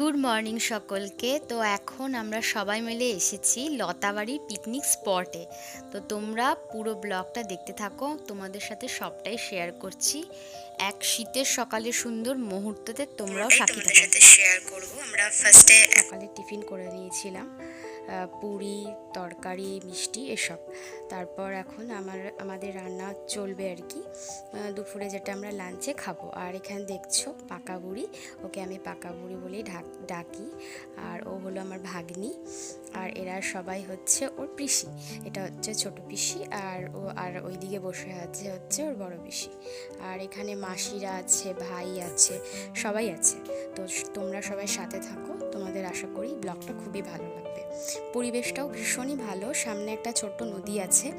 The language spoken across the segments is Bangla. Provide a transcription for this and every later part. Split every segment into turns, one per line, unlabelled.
গুড মর্নিং সকলকে। তো এখন আমরা সবাই মিলে এসেছি লতাবাড়ির পিকনিক স্পটে। তো তোমরা পুরো ব্লগটা দেখতে থাকো তোমাদের সাথে সবটাই শেয়ার করছি। এক শীতের সকালে সুন্দর মুহূর্ততে তোমরাও
সাথে শেয়ার করব। আমরা ফার্স্টে
সকালে টিফিন করে নিয়েছিলাম পুরি, তরকারি, মিষ্টি এসব। তারপর এখন আমার, আমাদের রান্না চলবে আর কি। দুপুরে যেটা আমরা লাঞ্চে খাব। আর এখানে দেখছ পাকা বুড়ি। ওকে আমি পাকা বুড়ি বলেই ডাকি। আর ও হলো আমার ভাগ্নি। আর এরা সবাই হচ্ছে ওর পিসি। এটা হচ্ছে ছোট পিসি। আর ও, আর ওইদিকে বসে আছে হচ্ছে ওর বড় পিসি। আর এখানে মাসিরা আছে, ভাই আছে, সবাই আছে। তো তোমরা সবাই সাথে থাকো। তোমাদের আশা করি ব্লগটা খুবই ভালো লাগবে। পরিবেশটাও ভীষণই ভালো। সামনে একটা ছোট্ট নদী আছে।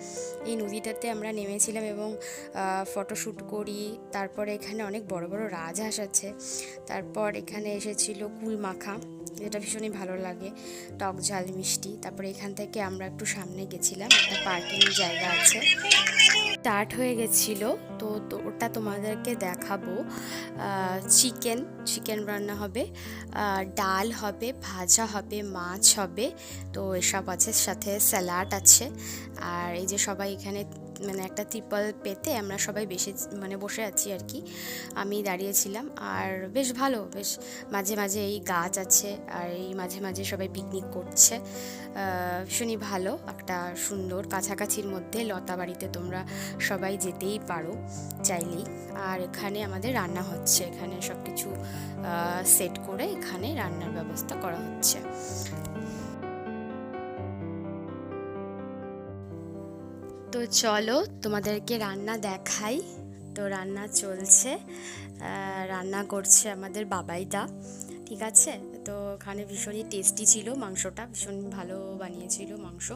এই নদীটাতে আমরা নেমেছিলাম এবং ফটোশ্যুট করি। তারপরে এখানে অনেক বড় বড় রাজহাঁস আছে। তারপর এখানে এসেছিল কুল মাখা যেটা ভীষণই ভালো লাগে। টক ঝাল মিষ্টি। তারপরে এখান থেকে আমরা একটু সামনে গেছিলাম। একটা পার্কিং জায়গা আছে। স্টার্ট হয়ে গেছিল, তো ওটা তোমাদেরকে দেখাবো। চিকেন চিকেন রান্না হবে ডাল হবে, ভাজা হবে, মাছ হবে, তো এসব আছে, সাথে স্যালাড আছে। আর এই যে সবাই এখানে মানে একটা ত্রিপল পেতে আমরা সবাই বেশি মানে বসে আছি আর কি। আমি দাঁড়িয়েছিলাম আর বেশ ভালো, বেশ মাঝে মাঝে এই গাছ আছে আর এই মাঝে মাঝে সবাই পিকনিক করছে। ভীষণই ভালো, একটা সুন্দর কাছাকাছির মধ্যে লতা বাড়িতে তোমরা সবাই যেতেই পারো চাইলেই। আর এখানে আমাদের রান্না হচ্ছে, এখানে সব কিছু সেট করে এখানে রান্নার ব্যবস্থা করা হচ্ছে। তো চলো তোমাদেরকে রান্না দেখাই। তো রান্না চলছে। রান্না করছে আমাদের বাবাইদা, ঠিক আছে? তো ওখানে ভীষণই টেস্টি ছিল মাংসটা, ভীষণ ভালো বানিয়েছিল মাংস।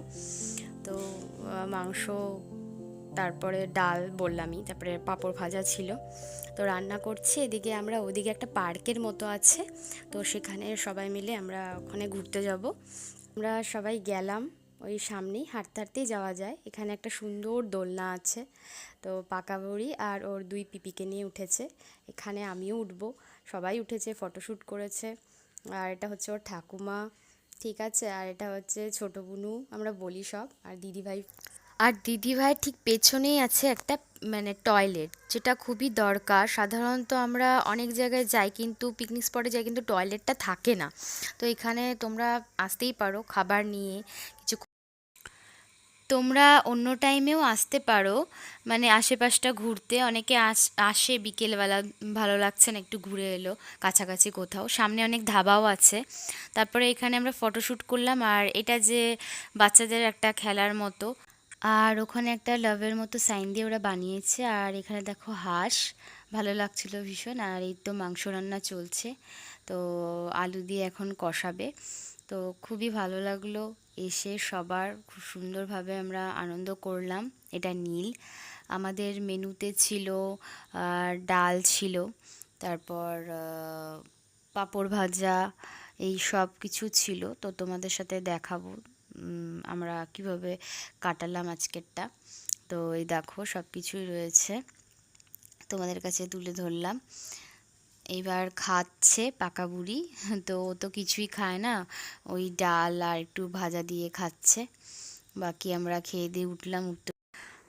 তো মাংস, তারপরে ডাল বললামই, তারপরে পাঁপড় ভাজা ছিল। তো রান্না করছি, এদিকে আমরা ওদিকে একটা পার্কের মতো আছে। তো সেখানে সবাই মিলে আমরা ওখানে ঘুরতে যাব। আমরা সবাই গেলাম। ওই সামনেই হাঁটতে হাঁটতেই যাওয়া যায়। এখানে একটা সুন্দর দোলনা আছে। তো পাকা বুড়ি আর ওর দুই পিপিকে নিয়ে উঠেছে। এখানে আমিও উঠবো। সবাই উঠেছে ফটোশ্যুট করেছে। আর এটা হচ্ছে ওর ঠাকুমা। ঠিক আছে? আর এটা হচ্ছে ছোটো বুনু। আমরা বলি সব। আর দিদিভাই আর দিদিভাইয়ের ঠিক পেছনেই আছে একটা মানে টয়লেট যেটা খুবই দরকার। সাধারণত আমরা অনেক জায়গায় যাই কিন্তু পিকনিক স্পটে যাই কিন্তু টয়লেটটা থাকে না। তো এখানে তোমরা আসতেই পারো, খাবার নিয়ে, কিছু তোমরা অন্য টাইমেও আসতে পারো। মানে আশেপাশটা ঘুরতে অনেকে আস বিকেলবেলা, ভালো লাগছে না একটু ঘুরে এলো, কাছাকাছি কোথাও। সামনে অনেক ধাবাও আছে। তারপরে এখানে আমরা ফটোশ্যুট করলাম আর এটা যে বাচ্চাদের একটা খেলার মতো আর ওখানে একটা লাভের মতো সাইন দিয়ে ওরা বানিয়েছে। আর এখানে দেখো হাঁস, ভালো লাগছিল ভীষণ। আর এই তো মাংস রান্না চলছে, তো আলু দিয়ে এখন কষাবে। তো খুবই ভালো লাগল এসে সবার, খুব সুন্দরভাবে আমরা আনন্দ করলাম। এটা নীল। আমাদের মেনুতে ছিল আর ডাল ছিল, তারপর পাঁপড় ভাজা, এই সব কিছু ছিল। তো তোমাদের সাথে দেখাবো। আমরা কীভাবে কাটালাম আজকেরটা। তো এই দেখো সব কিছুই রয়েছে। তোমাদের কাছে তুলে ধরলাম। এবার খাচ্ছে পাকা বুড়ি। তো ও তো কিছুই খায় না। ওই ডাল আর একটু ভাজা দিয়ে খাচ্ছে। বাকি আমরা খেয়ে দিয়ে উঠলাম, উঠতে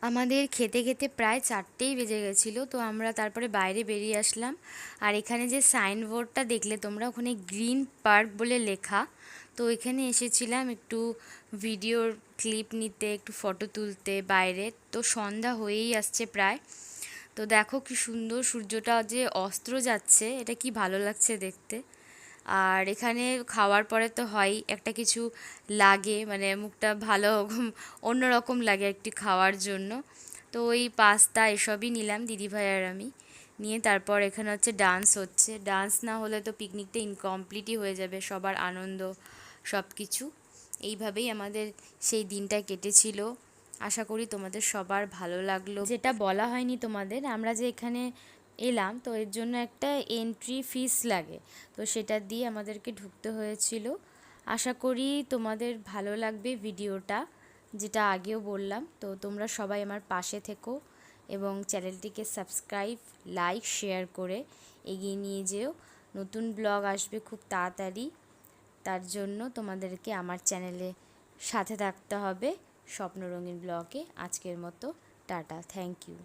আমাদের খেতে খেতে প্রায় চারটেই বেজে গেছিল। তো আমরা তারপরে বাইরে বেরিয়ে আসলাম। আর এখানে যে সাইনবোর্ডটা দেখলে তোমরা, ওখানে গ্রিন পার্ক বলে লেখা। তো এখানে এসেছিলাম একটু ভিডিওর ক্লিপ নিতে, একটু ফটো তুলতে বাইরে। তো সন্ধ্যা হয়েই আসছে প্রায়। তো দেখো কি সুন্দর সূর্যটা যে অস্ত্র যাচ্ছে, এটা কি ভালো লাগছে দেখতে। আর এখানে খাওয়ার পরে তো হয়, একটা কিছু লাগে মানে মুখটা ভালো অন্যরকম লাগে একটি খাওয়ার জন্য। তো ওই পাস্তা এসবই নিলাম, দিদিভাই আর আমি। নিয়ে তারপর এখানে হচ্ছে ডান্স হচ্ছে। ডান্স না হলে তো পিকনিকটা ইনকমপ্লিটই হয়ে যাবে, সবার আনন্দ। সব কিছু এইভাবেই আমাদের সেই দিনটা কেটেছিল। আশা করি তোমাদের সবার ভালো লাগল। যেটা বলা হয়নি তোমাদের, আমরা যে এখানে এলাম, তো এর জন্য একটা এন্ট্রি ফিস লাগে। তো সেটা দিয়ে আমাদেরকে ঢুকতে হয়েছিল। আশা করি তোমাদের ভালো লাগবে ভিডিওটা, যেটা আগেও বললাম। তো তোমরা সবাই আমার পাশে থেকো এবং চ্যানেলটিকে সাবস্ক্রাইব, লাইক, শেয়ার করে এগিয়ে নিয়ে যেও। নতুন ব্লগ আসবে খুব তাড়াতাড়ি। তার জন্য তোমাদেরকে আমার চ্যানেলে সাথে থাকতে হবে স্বপ্ন রঙিন ব্লগে। আজকের মতো, টাটা, থ্যাংক ইউ।